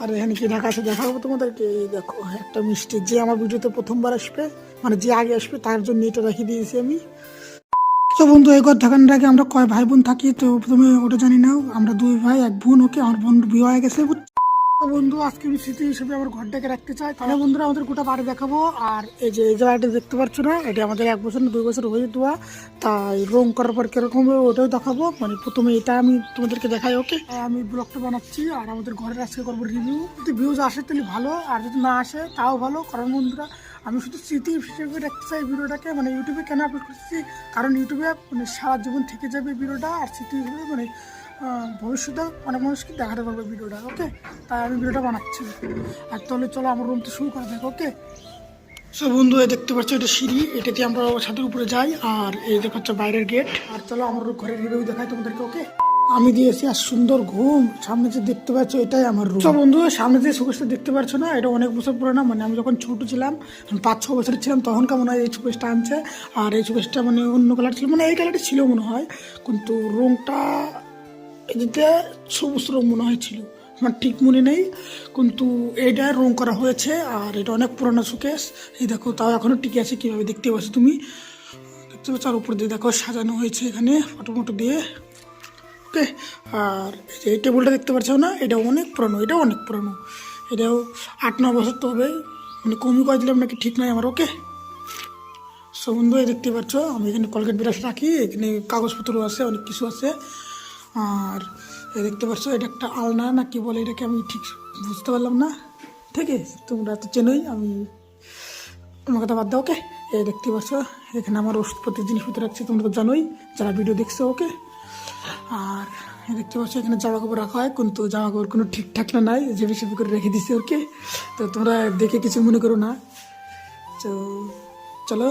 আর এখানে কি ঢাকা আছে দেখাবো তোমাদেরকে? এই দেখো, একটা মিষ্টি। যে আমার ভিডিওতে প্রথমবার আসবে মানে যে আগে আসবে, তার জন্য এটা রেখে দিয়েছি আমি। তো বন্ধু এই দেখানোর আগে আমরা কয় ভাই বোন থাকি? তো প্রথমে ওটা জানি না আমরা দুই ভাই, এক বোন, ওকে? আমার বোন বিয়ে হয়ে গেছে বন্ধু, আজকে আমি স্মৃতি হিসেবে আমার ঘরটাকে রাখতে চাই। তাহলে বন্ধুরা, আমাদের গোটা বাড়ি দেখাবো। আর এই যে, এই জায়গাটা দেখতে পাচ্ছ না, এটা আমাদের এক বছর দুই বছর হয়ে দেওয়া। তাই রং করার পর কীরকম হবে ওটাও দেখাবো। মানে প্রথমে এটা আমি তোমাদেরকে দেখাই, ওকে? আমি ব্লগটা বানাচ্ছি, আর আমাদের ঘরের আজকে করব রিভিউ যদি ভিউজ আসে, তাহলে ভালো, আর যদি না আসে, তাও ভালো। কারণ বন্ধুরা, আমি শুধু স্মৃতি হিসেবে রাখতে চাই ভিডিওটাকে। মানে ইউটিউবে কেন আপলোড করছি কারণ ইউটিউবে মানে সারা জীবন থেকে যাবে ভিডিওটা, আর স্মৃতি হিসেবে মানে ভবিষ্যতে অনেক মানুষকে দেখাতে পারবে ভিডিওটা ওকে তাই আমি ভিডিওটা বানাচ্ছি। আর তাহলে চলো আমার রুম তো শুরু করা যাক ওকে সো বন্ধু দেখতে পাচ্ছ, এটা সিঁড়ি, এটা দিয়ে আমরা ছাদের উপরে যাই, আর এই দেখো হচ্ছে বাইরের গেট আর চলো আমার ঘরের রিভিউ দেখাই তোমাদেরকে ওকে আমি দিয়েছি আর সুন্দর ঘুম, সামনে যে দেখতে পাচ্ছ, এটাই আমার রুম তো বন্ধু, সামনে যে সুকেশটা দেখতে পাচ্ছ না, এটা অনেক বছর পুরোনো মানে আমি যখন ছোট ছিলাম পাঁচ, ছ বছরের ছিলাম, তখন কেমন হয়, এই সুকেশটা আনছে, আর এই সুকেশটা মানে অন্য কালার ছিল মানে এই কালারটা ছিল মনে হয়, কিন্তু রংটা এদিকে সবুজ রং মনে হয়েছিল। আমার ঠিক মনে নেই, কিন্তু এটা রং করা হয়েছে আর এটা অনেক পুরোনো সুকেশ এই দেখো, তাও এখনও টিকে আছে, কীভাবে দেখতে পাচ্ছ তুমি? দেখতে পাচ্ছ, আর উপর দিয়ে দেখো, সাজানো হয়েছে এখানে ফটো মটো দিয়ে। ওকে, আর এই টেবিলটা দেখতে পাচ্ছ না এটা অনেক পুরনো, এটাও অনেক পুরনো। এটাও আট, ন বছর তো হবে মানে কমই করে দিলাম নাকি ঠিক নয় আমার, ওকে? সো দেখতে পাচ্ছ, আমি এখানে কলগেট ব্রাশ রাখি, এখানে কাগজপত্র আছে, অনেক কিছু আছে। আর দেখতে পাচ্ছ, এটা একটা আলনা, না কি বলে এটাকে আমি ঠিক বুঝতে পারলাম না। ঠিক আছে, তোমরা তো চেনোই, আমি আমার কথা বাদ দাও, ওকে? এই দেখতে পাচ্ছ, এখানে আমার ওষুধপত্রের জিনিসপত্র রাখছি তোমরা তো জানোই, যারা ভিডিও দেখছ, ওকে? আর দেখতে পাচ্ছ, এখানে জামা কাপড় রাখা হয়, কিন্তু জামা কাপড় কোনো ঠিকঠাক না, নাই, যে বেশি করে রেখে দিছে ওকে? তো তোমরা দেখে কিছু মনে করো না। তো চলো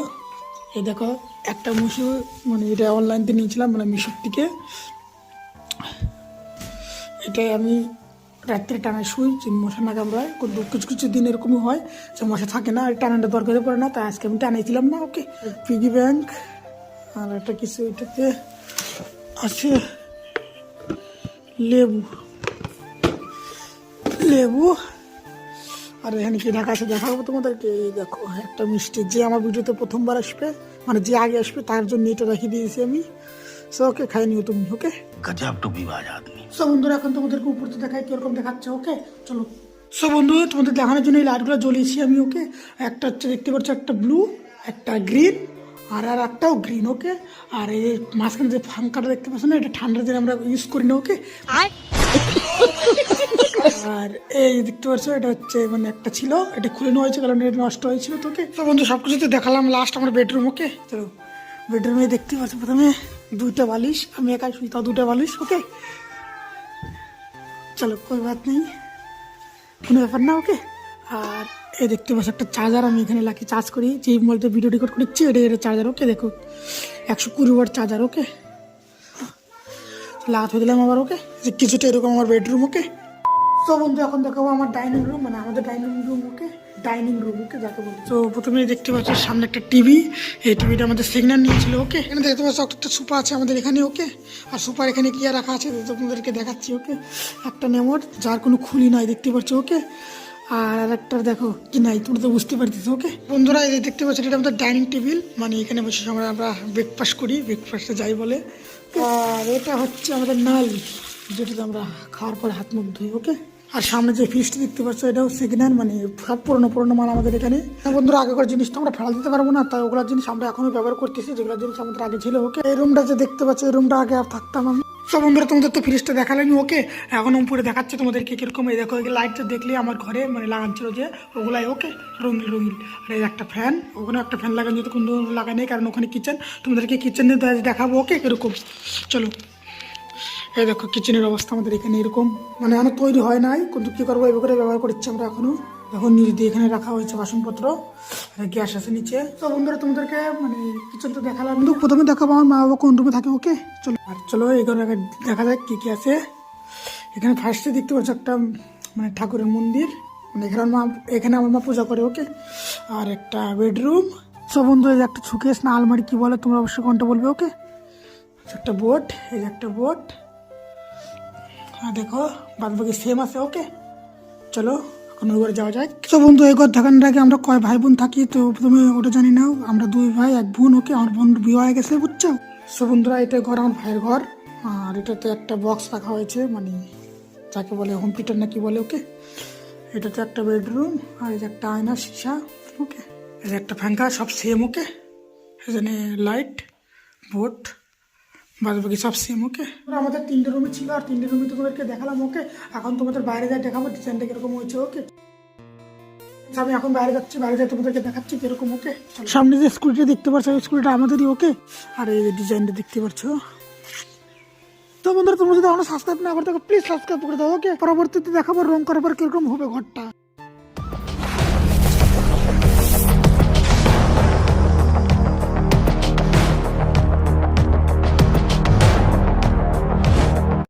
এই দেখো, একটা মুসু মানে এটা অনলাইন থেকে নিয়েছিলাম মানে মিশোর থেকে। এটাই আমি রাত্রে টানা শুই, যে মশা না কামড়ায় কিন্তু কিছু কিছু দিন এরকমই হয় যে মশা থাকে না, আর টানাটা দরকারে পড়ে না, তাই আজকে আমি টানাইছিলাম না, ওকে। পিগি ব্যাংক আর একটা কিছু এটাতে আছে, লেবু। লেবু। আর এখানে কি ঢাকা আছে দেখাবো তোমাদেরকে? এই দেখো, একটা মিষ্টি, যে আমার ভিডিওতে প্রথমবার আসবে মানে যে আগে আসবে, তার জন্য এটা রেখে দিয়েছি আমি। ওকে খাই নিও তুমি ওকে গজব টুপিবাজ আদমি সমুদ্র এখন তোমাদের উপর তো দেখাই কীরকম দেখাচ্ছে ওকে চলো। সো বন্ধু তোমাদের দেখানোর জন্য এই লাইটগুলো জ্বলিয়েছি আমি ওকে একটা হচ্ছে দেখতে পাচ্ছ একটা ব্লু একটা গ্রিন আর আর একটাও গ্রিন ওকে আর এই মাঝখানে যে ফাঙ্কাটা দেখতে পাচ্ছ না এটা ঠান্ডা দিনে আমরা ইউজ করি না ওকে আর? এই দেখতে পাচ্ছ এটা হচ্ছে মানে একটা ছিল এটা খুলে নেওয়া হয়েছে কারণ এটা নষ্ট হয়েছিল তোকে তো বন্ধু সব কিছু তো দেখালাম লাস্ট আমার বেডরুম ওকে চলো বেডরুমে দেখতে পাচ্ছ প্রথমে। দুইটা বালিশ, আমি একাই শুই, তাও দুটা বালিশ, ওকে? চলো, কোনো বাত নেই। কোনো ব্যাপার না, ওকে? আর এ দেখতে পাচ্ছ, একটা চার্জার আমি এখানে লাকি চার্জ করি। যে মোবাইলটা ভিডিও রেকর্ড করছি এটা এটা চার্জার ওকে? দেখো, একশো কুড়ি ওয়ার চার্জার ওকে? লাগাতে দিলাম আবার, ওকে? যে কিছুটা এরকম আমার বেডরুম ওকে? তো বন্ধু এখন দেখাবো আমার ডাইনিং রুম মানে আমাদের dining room okay dining room okay যাকে বলি তো প্রথমে দেখতে পাচ্ছ সামনে একটা টিভি এই টিভিটা আমাদের সিগন্যাল নিয়েছিল ওকে? এখানে দেখতে পাচ্ছ একটা সুপার আছে আমাদের এখানে ওকে? আর সুপার এখানে কি রাখা আছে তো তোমাদেরকে দেখাচ্ছি ওকে? একটা নেমোট যার কোনো খুলি নাই দেখতে পাচ্ছ ওকে? আর আরেকটা দেখো কি নাই তোমরা তো বুঝতে পারতেছো ওকে? বন্ধুরা এই দেখতে পাচ্ছ এটা আমাদের ডাইনিং টেবিল মানে এখানে বসে আমরা আমরা ব্রেকফাস্ট করি ব্রেকফাস্টে যাই বলে। আর এটা হচ্ছে আমাদের নাল যেটাতে আমরা খাওয়ার পরে হাত মুখ ধুই ওকে? আর সামনে যে ফিসটা দেখতে পাচ্ছ, এটাও হ্যান্ড মানে সব পুরনো পুরোনো মাল আমাদের এখানে। হ্যাঁ বন্ধুরা, আগেকার জিনিস তো আমরা ফেলা দিতে পারব না, তাই ওগুলোর জিনিস আমরা এখনও ব্যবহার করতেছি, যেগুলো জিনিস আমাদের আগে ছিল ওকে এই রুমটা যে দেখতে পাচ্ছ, এই রুমটা আগে আর থাকতাম আমি। সব বন্ধুরা, তোমাদের তো ফ্রিজটা দেখালাম ওকে এখন উপরে দেখাচ্ছে তোমাদেরকে কীরকম, এই দেখো লাইটটা দেখলে আমার ঘরে মানে লাগাচ্ছিল যে ওগুলাই ওকে রঙিন রঙিন। আর এই একটা ফ্যান ওখানে একটা ফ্যান লাগানো যেহেতু কোনো লাগাই নেই, কারণ ওখানে কিচেন তোমাদেরকে কিচেনে দেখাবো ওকে এরকম। চলো। এই দেখো কিচেনের অবস্থা আমাদের এখানে এরকম। মানে এখনও তৈরি হয় নাই, কিন্তু কী করব, এভাবে করে ব্যবহার করছি আমরা এখনও। এখন নিচ দিয়ে এখানে রাখা হয়েছে বাসনপত্র গ্যাস আছে নিচে। তো বন্ধুরা, তোমাদেরকে মানে কিচেন তো দেখালাম। কিন্তু প্রথমে দেখাবো আমার মা বাবা কোন রুমে থাকে ওকে চলো। আর চলো এখানে দেখা যাক কী কী আছে। এখানে ফার্স্টে দেখতে পাচ্ছ একটা মানে ঠাকুরের মন্দির। মানে এখানে মা, এখানে আমার মা পূজা করে ওকে আর একটা বেডরুম সব বন্ধু এই একটা সুকেশ না আলমারি, কি বলে, তোমরা অবশ্যই কোনটা বলবে ওকে একটা বোট এই একটা বোট আর দেখো, বাদ বাকি সেম আছে ওকে চলো এখন ঘরে যাওয়া যায় তো বন্ধু, এই ঘর আগে আমরা কয় ভাই বোন থাকি? তো তুমি ওটা জানি না আমরা দুই ভাই, এক বোন ওকে আমার বোন বিয়ে হয়ে গেছে, বুঝছ? সো বন্ধুরা, এটা ঘর আমার ভাইয়ের ঘর, আর এটাতে একটা বক্স রাখা হয়েছে মানে যাকে বলে হোম থিয়েটার নাকি বলে ওকে এটাতে একটা বেডরুম আর এই যে একটা আয়না, সীসা ওকে এই যে একটা ফ্যাঙ্কা সব সেম ওকে এখানে লাইট বোট বাদ বাকি সব সেম ওকে আমাদের তিনটে রুমে ছিল আর তিনটে রুমে তোমাদেরকে দেখালাম ওকে এখন তোমাদের বাইরে যাই দেখাবো ডিজাইনটা কীরকম হয়েছে ওকে আমি এখন বাইরে যাচ্ছি বাইরে যাই তোমাদেরকে দেখাচ্ছি কীরকম ওকে সামনে যে স্কুলটা দেখতে পাচ্ছ ওই স্কুলটা আমাদেরই ওকে আর এই যে ডিজাইনটা দেখতে পাচ্ছ তো বন্ধুরা তোমরা যদি এখনও সাবস্ক্রাইব না করে থাকো প্লিজ সাবস্ক্রাইব করে দাও ওকে পরবর্তীতে দেখাবো রং করার পর কীরকম হবে ঘরটা।